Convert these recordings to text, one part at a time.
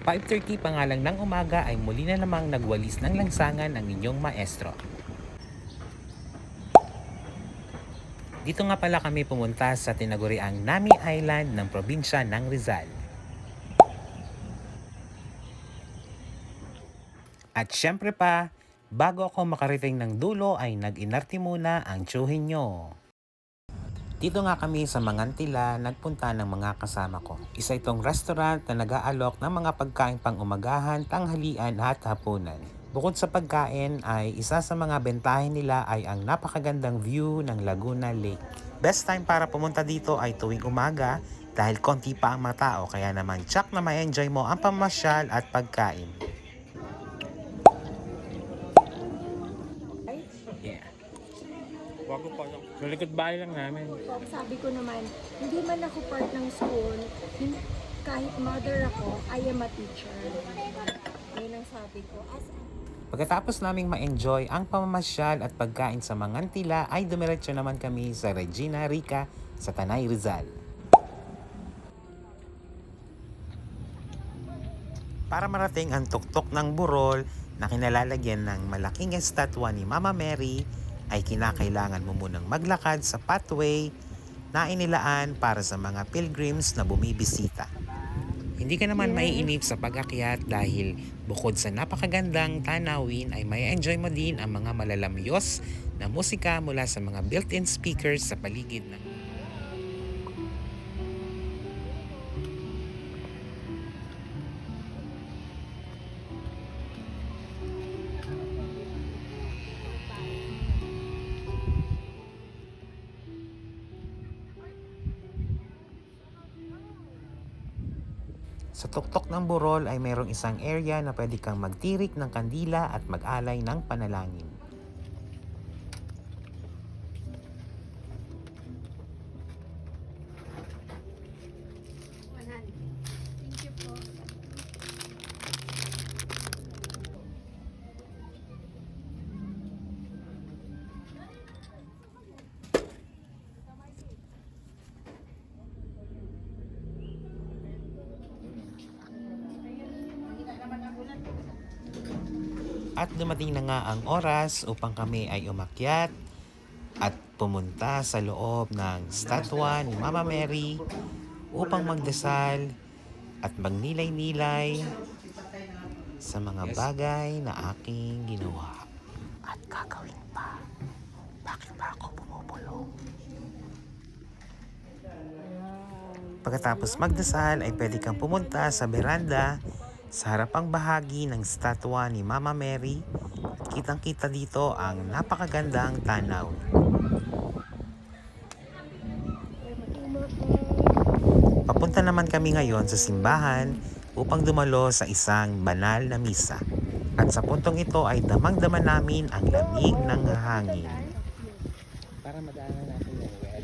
5.30 pa nga lang ng umaga ay muli na namang nagwalis ng langsangan ang inyong maestro. Dito nga pala kami pumunta sa tinaguriang Nami Island ng probinsya ng Rizal. At syempre pa, bago ako makarating ng dulo ay nag-inarte muna ang tsuhin nyo. Dito nga kami sa Mangantila nagpunta ng mga kasama ko. Isa itong restaurant na nag-aalok ng mga pagkain pang umagahan, tanghalian at hapunan. Bukod sa pagkain ay isa sa mga bentahin nila ay ang napakagandang view ng Laguna Lake. Best time para pumunta dito ay tuwing umaga dahil konti pa ang mga tao kaya naman tsak na ma-enjoy mo ang pamasyal at pagkain. Yeah. Bago likod bahay lang namin. So, sabi ko naman, hindi man ako part ng school, kahit mother ako, I am a teacher. Yun ang sabi ko. As Pagkatapos naming ma-enjoy ang pamamasyal at pagkain sa Mangantila ay dumiretso naman kami sa Regina Rica sa Tanay Rizal. Para marating ang tuktok ng burol na kinalalagyan ng malaking estatwa ni Mama Mary ay kinakailangan mo munang maglakad sa pathway na inilaan para sa mga pilgrims na bumibisita. Hindi ka naman maiinip sa pag-akyat dahil bukod sa napakagandang tanawin ay may enjoy mo din ang mga malalamyos na musika mula sa mga built-in speakers sa paligid ng Sa tuktok ng burol ay mayroong isang area na pwede kang magtirik ng kandila at mag-alay ng panalangin. At dumating na nga ang oras upang kami ay umakyat at pumunta sa loob ng statwa ni Mama Mary upang magdasal at magnilay-nilay sa mga bagay na aking ginawa at gagawin pa. Bakit ba ako bumubulong? Pagkatapos magdasal ay pwede kang pumunta sa beranda sa harapang bahagi ng statwa ni Mama Mary. Kitang-kita dito ang napakagandang tanaw. Papunta naman kami ngayon sa simbahan upang dumalo sa isang banal na misa. At sa puntong ito ay damang-dama namin ang lamig ng hangin. Para madaanan natin yung well.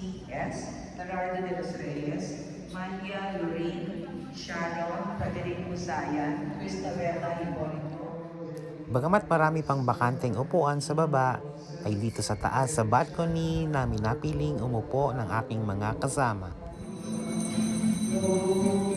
FCS, Gerardo de los Reyes, Mania Lorraine, Sharon, Frederick Musayan, Cristabella Hipolito. Bagamat marami pang bakanteng upuan sa baba, ay dito sa taas sa balcony namin napiling umupo ng aking mga kasama. Your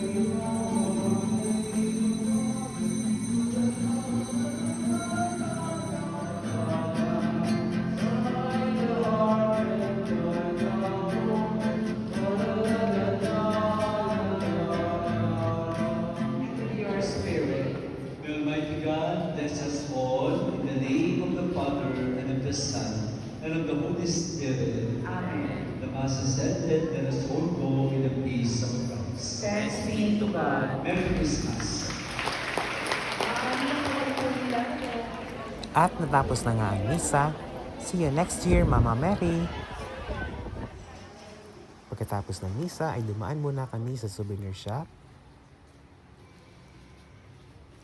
bless us all in the name of the Father and of the Son and of the Holy Spirit. Amen. The Mass is ended. Let us all go in the peace of Christ. Thanks be to God. Merry Christmas. At natapos na nga ang misa. See you next year, Mama Mary! Pagkatapos ng misa ay dumaan muna kami sa souvenir shop.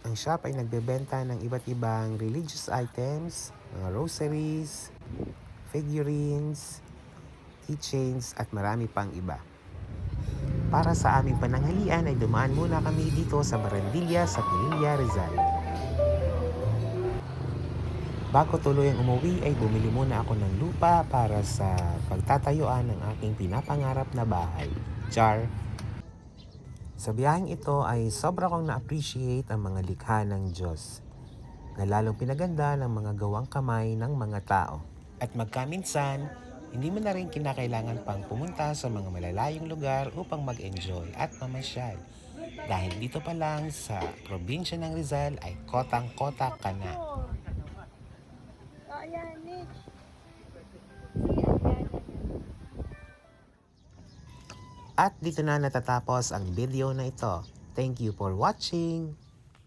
Ang shop ay nagbebenta ng iba't ibang religious items, mga rosaries, figurines, keychains at marami pang iba. Para sa aming pananghalian ay dumaan muna kami dito sa Barandilla sa Pinilla, Rizal. Bago tuluyang umuwi ay bumili muna ako ng lupa para sa pagtatayuan ng aking pinapangarap na bahay. Char! Sa biyaheng ito ay sobra kong na-appreciate ang mga likha ng Diyos na lalong pinaganda ng mga gawang kamay ng mga tao. At magkaminsan, hindi mo na rin kinakailangan pang pumunta sa mga malalayong lugar upang mag-enjoy at mamasyal. Dahil dito pa lang sa probinsya ng Rizal ay kotang-kota ka na. Oh. At dito na natatapos ang video na ito. Thank you for watching!